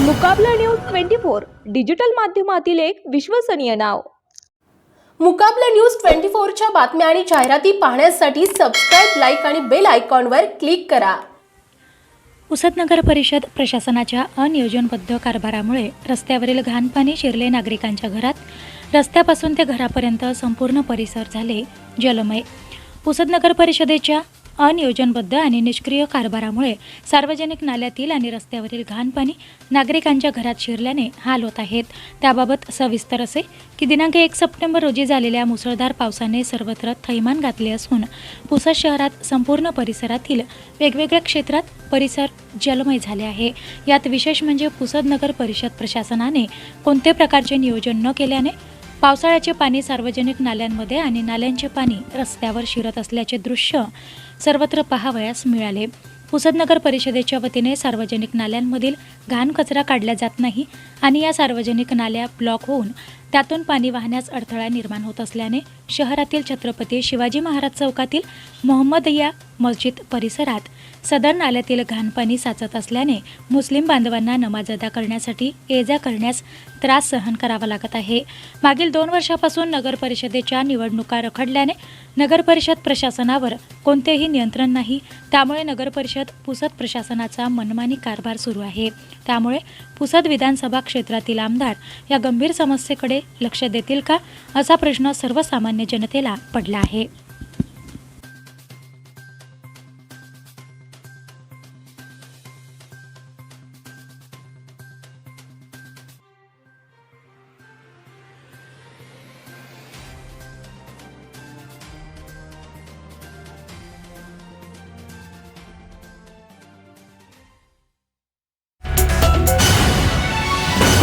Mukabla news twenty four digital माध्यमातील एक विश्वसनीय नाव. मुकाबला न्यूज ट्वेंटी फोरच्या बातम्या आणि जाहिराती पाहण्यासाठी सबस्क्राईब लाईक आणि बेल आयकॉनवर क्लिक करा. पुसद नगर परिषद प्रशासनाच्या अनियोजनबद्ध कारभारामुळे रस्त्यावरील घाण पाणी शिरले नागरिकांच्या घरात. रस्त्यापासून ते घरापर्यंत संपूर्ण परिसर झाले जलमय. पुसद नगर परिषदेच्या अनियोजनबद्ध आणि निष्क्रिय कारभारामुळे सार्वजनिक नाल्यातील आणि रस्त्यावरील घाण पाणी नागरिकांच्या घरात शिरल्याने हाल होत आहेत. त्याबाबत सविस्तर असे की दिनांक एक सप्टेंबर रोजी झालेल्या मुसळधार पावसाने सर्वत्र थैमान घातले असून पुसद शहरात संपूर्ण परिसरातील वेगवेगळ्या क्षेत्रात परिसर जलमय झाले आहे. यात विशेष म्हणजे पुसद नगर परिषद प्रशासनाने कोणते प्रकारचे नियोजन न केल्याने पावसाळ्याचे पाणी सार्वजनिक नाल्यांमध्ये आणि नाल्यांचे पाणी रस्त्यावर शिरत असल्याचे दृश्य सर्वत्र पाहावयास मिळाले. पुसदनगर परिषदेच्या वतीने सार्वजनिक नाल्यांमधील घाण कचरा काढला जात नाही आणि या सार्वजनिक नाल्या ब्लॉक होऊन त्यातून पाणी वाहण्यास अडथळा निर्माण होत असल्याने शहरातील छत्रपती शिवाजी महाराज चौकातील मोहम्मदया मस्जिद परिसरात सदर नाल्यातील घाण पाणी साचत असल्याने मुस्लिम बांधवांना नमाज अदा करण्यासाठी ये जा करण्यास त्रास सहन करावा लागत आहे. मागील दोन वर्षापासून नगर परिषदेच्या निवडणुका रखडल्याने नगर परिषद प्रशासनावर कोणतेही नियंत्रण नाही. त्यामुळे नगर परिषद पुसद प्रशासनाचा मनमानी कारभार सुरू आहे. त्यामुळे पुसद विधानसभा क्षेत्रातील आमदार या गंभीर समस्येकडे लक्ष देतील का? असा प्रश्न सर्वसामान्य जनतेला पडला आहे.